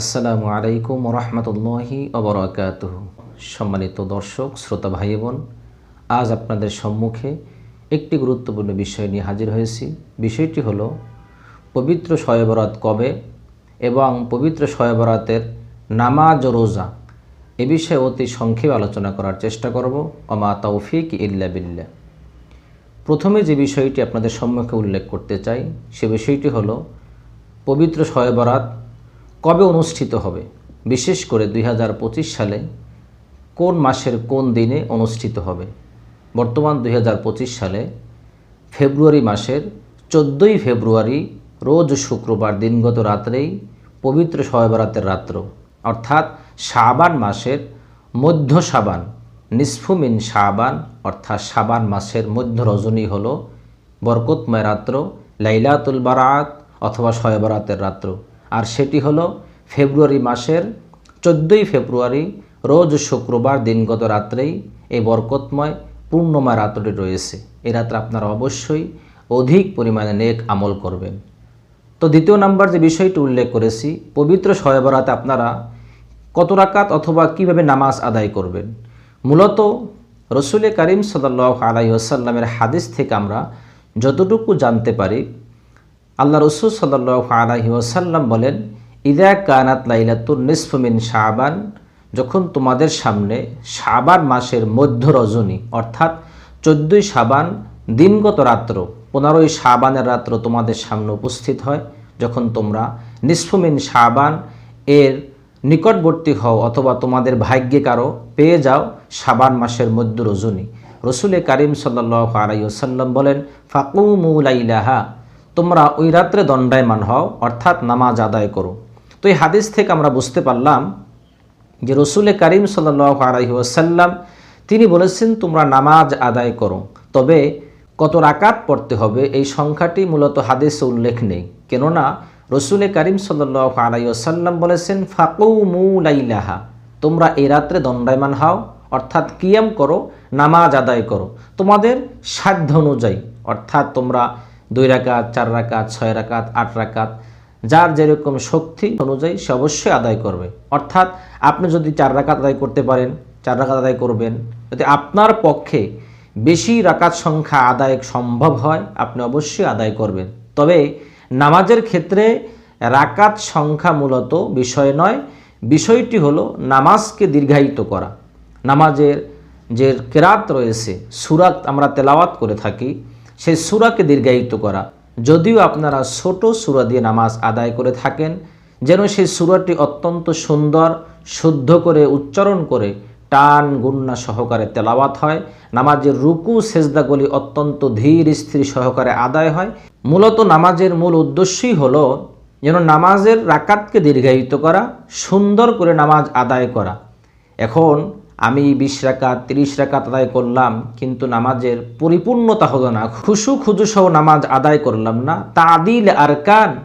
আসসালামু আলাইকুম রহমতুল্লাহি অবরাকাত সম্মানিত দর্শক, শ্রোতা ভাই বোন আজ আপনাদের সম্মুখে একটি গুরুত্বপূর্ণ বিষয় নিয়ে হাজির হয়েছি। বিষয়টি হল, পবিত্র শয়বরাত কবে এবং পবিত্র শয়বরাতের নামাজ ও রোজা এ বিষয়ে অতি সংক্ষেপে আলোচনা করার চেষ্টা করব। অমা তৌফিক ইল্লা বিল্লাহ। প্রথমে যে বিষয়টি আপনাদের সম্মুখে উল্লেখ করতে চাই, সে বিষয়টি হলো, পবিত্র শয়বরাত কবে অনুষ্ঠিত হবে? বিশেষ করে দুই হাজার পঁচিশ সালে কোন মাসের কোন দিনে অনুষ্ঠিত হবে? বর্তমান দুই হাজার পঁচিশ সালে ফেব্রুয়ারি মাসের চোদ্দোই ফেব্রুয়ারি, রোজ শুক্রবার দিনগত রাত্রেই পবিত্র শয়বরাতের রাত্র, অর্থাৎ শাবান মাসের মধ্য সাবান নিসফুমিন শাবান, অর্থাৎ শাবান মাসের মধ্য রজনী হল বরকতময় রাত্র, লাইলাতুল বারাত অথবা শয়বরাতের রাত্র। আর সেটি হলো ফেব্রুয়ারি মাসের চোদ্দোই ফেব্রুয়ারি, রোজ শুক্রবার দিনগত রাত্রেই এই বরকতময় পূর্ণময় রাত্রটি রয়েছে। এ রাত্রে আপনারা অবশ্যই অধিক পরিমাণে নেক আমল করবেন। তো দ্বিতীয় নাম্বার যে বিষয়টি উল্লেখ করেছি, পবিত্র শয়বরাতে আপনারা কত রাকাত অথবা কীভাবে নামাজ আদায় করবেন? মূলত রসুলে করিম সদাল্লাহ আলাই আসাল্লামের হাদিস থেকে আমরা যতটুকু জানতে পারি আল্লাহ রসুল সাল্লাহ আলহি ওসাল্লাম বলেন ইদা কানাত লাইলাতুর নিসফমিন শাহবান যখন তোমাদের সামনে শাবান মাসের মধ্য রজনী, অর্থাৎ চোদ্দোই শাবান দিনগত রাত্র, পনেরোই শাবানের রাত্র তোমাদের সামনে উপস্থিত হয়, যখন তোমরা নিসফমিন শাবান এর নিকটবর্তী হও অথবা তোমাদের ভাগ্যে কারও পেয়ে যাও শাবান মাসের মধ্য রজনী। রসুলে কারিম সাল্লাহ আলাইসাল্লাম বলেন ফাকুমুলাইলাহা তোমরা ওই রাত্রে দণ্ডায়মান হও, অর্থাৎ নামাজ আদায় করো। তো এই হাদিস থেকে আমরা বুঝতে পারলাম যে রসুলে করিম সাল্লাহ আলহি আসাল্লাম তিনি বলেছেন, তোমরা নামাজ আদায় করো, তবে কত রাকাত পড়তে হবে? এই সংখ্যাটি মূলত হাদিসে উল্লেখ নেই। কেননা রসুলে করিম সাল্লাহ আলাই আসাল্লাম বলেছেন ফাকুমুলাইলাহা তোমরা এই রাত্রে দণ্ডায়মান হও, অর্থাৎ কিয়াম করো, নামাজ আদায় করো। তোমাদের সাধ্য অনুযায়ী, অর্থাৎ তোমরা দুই রাকাত, চার রাকাত, ছয় রাকাত, আট রাকাত, যার যেরকম শক্তি অনুযায়ী সে অবশ্যই আদায় করবে। অর্থাৎ আপনি যদি চার রাকাত আদায় করতে পারেন, চার রাকাত আদায় করবেন, যদি আপনার পক্ষে বেশি রাকাত সংখ্যা আদায় সম্ভব হয়, আপনি অবশ্যই আদায় করবেন। তবে নামাজের ক্ষেত্রে রাকাত সংখ্যা মূলত বিষয় নয়, বিষয়টি হলো নামাজকে দীর্ঘায়িত করা। নামাজের যে কেরাত রয়েছে, সুরাত আমরা তেলাওয়াত করে থাকি সেই সুরাকে দীর্ঘায়িত করা। যদিও আপনারা ছোট সুরা দিয়ে নামাজ আদায় করে থাকেন, যেন সেই সুরাটি অত্যন্ত সুন্দর, শুদ্ধ করে উচ্চারণ করে টান গুন্না সহকারে তেলাওয়াত হয়। নামাজের রুকু সেজদাগুলি অত্যন্ত ধীর স্থির সহকারে আদায় হয়। মূলত নামাজের মূল উদ্দেশ্যই হলো যেন নামাজের রাকাতকে দীর্ঘায়িত করা, সুন্দর করে নামাজ আদায় করা। এখন আমি বিশ রাকাত, তিরিশ রাকাত আদায় করলাম, কিন্তু নামাজের পরিপূর্ণতা হলো না। খুশু খুজু সহ নামাজ আদায় করলাম না। তাদিল আর কান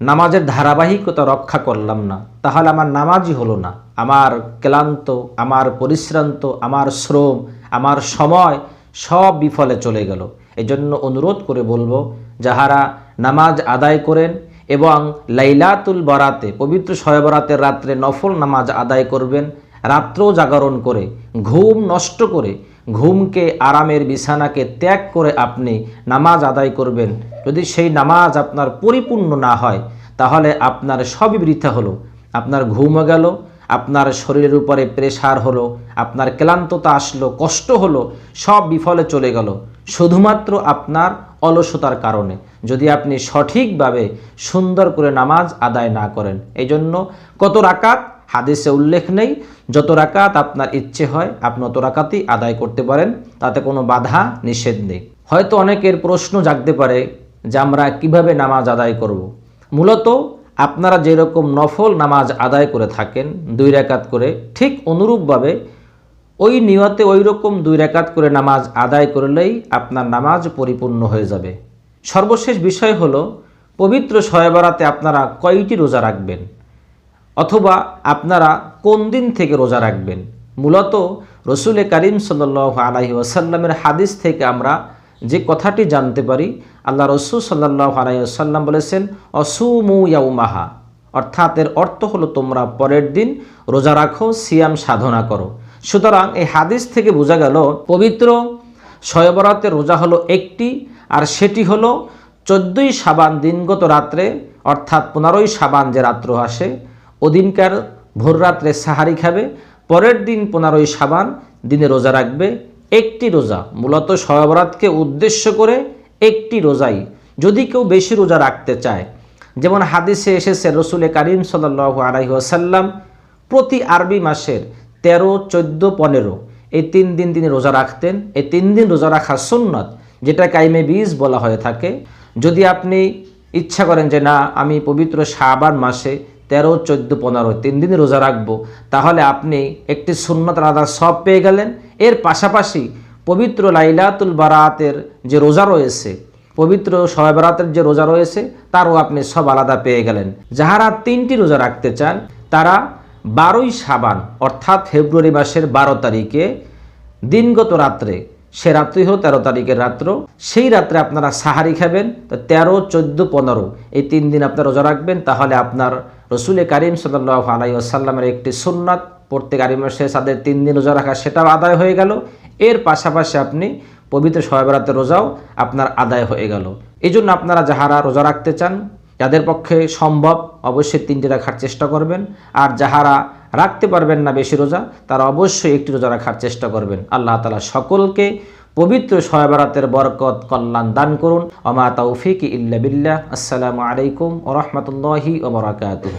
নামাজের ধারাবাহিকতা রক্ষা করলাম না। তাহলে আমার নামাজই হলো না। আমার ক্লান্ত, আমার পরিশ্রান্ত, আমার শ্রম, আমার সময় সব বিফলে চলে গেল। এজন্য অনুরোধ করে বলব, যাহারা নামাজ আদায় করেন এবং লাইলাতুল বরাতে, পবিত্র শয়বরাতের রাত্রে নফল নামাজ আদায় করবেন রাত্র জাগরণ করে, ঘুম নষ্ট করে, ঘুমকে, আরামের বিছানাকে ত্যাগ করে আপনি নামাজ আদায় করবেন। যদি সেই নামাজ আপনার পরিপূর্ণ না হয়, তাহলে আপনার সবই বৃথা হলো। আপনার ঘুমও গেল, আপনার শরীরের উপরে প্রেশার হলো, আপনার ক্লান্ততা আসলো, কষ্ট হলো, সব বিফলে চলে গেল। শুধুমাত্র আপনার অলসতার কারণে। যদি আপনি সঠিকভাবে সুন্দর করে নামাজ আদায় না করেন এই জন্য কত রাকাত হাদিসে উল্লেখ নেই, যত রাকাত আপনার ইচ্ছে হয়, আপনি অত রাকাতই আদায় করতে পারেন, তাতে কোনো বাধা নিষেধ নেই। হয়তো অনেকের প্রশ্ন জাগতে পারে যে আমরা কীভাবে নামাজ আদায় করব। মূলত আপনারা যেরকম নফল নামাজ আদায় করে থাকেন, দুই রেকাত করে, ঠিক অনুরূপভাবে ওই নিয়তে ওই রকম দুই রেকাত করে নামাজ আদায় করলেই আপনার নামাজ পরিপূর্ণ হয়ে যাবে। সর্বশেষ বিষয় হলো, পবিত্র শয়বরাতে আপনারা কয়টি রোজা রাখবেন? অথবা আপনারা কোন দিন থেকে রোজা রাখবেন? মূলত রসুলে করিম সাল্লাহ আলাহি ওসাল্লামের হাদিস থেকে আমরা যে কথাটি জানতে পারি, আল্লাহ রসুল সাল্লাহ আলাইসাল্লাম বলেছেন, অসুমু ইয়াউমাহা অর্থাৎ এর অর্থ হলো তোমরা পরের দিন রোজা রাখো, সিয়াম সাধনা করো। সুতরাং এই হাদিস থেকে বোঝা গেল, পবিত্র শয়বরাতের রোজা হলো একটি আর সেটি হলো চোদ্দোই সাবান দিনগত রাত্রে, অর্থাৎ পনেরোই সাবান যে রাত্র আসে ওদিনকার ভোর রাত্রে সাহারি খাবে, পরের দিন পনেরোই সাবান দিনে রোজা রাখবে, একটি রোজা। মূলত শয়বরাতকে উদ্দেশ্য করে একটি রোজাই। যদি কেউ বেশি রোজা রাখতে চায়, যেমন হাদিসে এসেছে, রসুলে কারিম সাল্লাহ আলাইহি আসাল্লাম প্রতি আরবি মাসের তেরো, চোদ্দ, পনেরো, এই তিন দিন তিনি রোজা রাখতেন। এই তিন দিন রোজা রাখা সুন্নত, যেটা কাইমে বীজ বলা হয়ে থাকে। যদি আপনি ইচ্ছা করেন যে, না, আমি পবিত্র শাবান মাসে তেরো, চোদ্দ, পনেরো, তিন দিন রোজা রাখব। তাহলে আপনি একটি সুন্নত আলাদা সব পেয়ে গেলেন। এর পাশাপাশি পবিত্র লাইলাতুল বারাতের যে রোজা রয়েছে, পবিত্র শয়বরাতের যে রোজা রয়েছে, তারও আপনি সব আলাদা পেয়ে গেলেন। যাহারা তিনটি রোজা রাখতে চান, তারা বারোই সাবান অর্থাৎ ফেব্রুয়ারি মাসের বারো তারিখে দিনগত রাত্রে, সে রাত্রি হলো তেরো তারিখের রাত্র, সেই রাত্রে আপনারা সাহারি খাবেন। তো তেরো, চোদ্দ, পনেরো, এই তিন দিন আপনারা রোজা রাখবেন, তাহলে আপনার রসুল করিম সাল্লাহ আলাই আসাল্লামের একটি সুন্নাত প্রত্যেক আরি মাসে তাদের তিন দিন রোজা রাখা, সেটাও আদায় হয়ে গেল। এর পাশাপাশি আপনি পবিত্র শয়বরাতের রোজাও আপনার আদায় হয়ে গেল। এই জন্য আপনারা যাহারা রোজা রাখতে চান, যাদের পক্ষে সম্ভব অবশ্যই তিনটি রাখার চেষ্টা করবেন। আর যাহারা রাখতে পারবেন না বেশি রোজা, তারা অবশ্যই একটি রোজা রাখার চেষ্টা করবেন। আল্লাহ তালা সকলকে পবিত্র সয়াবারাতের বরকত কল্যাণ দান করুন। অমাতা তৌফিক ইল্লা বিল্লাহ। আসসালামু আলাইকুম ও রহমতুল্লাহি ওবরাকাতুহ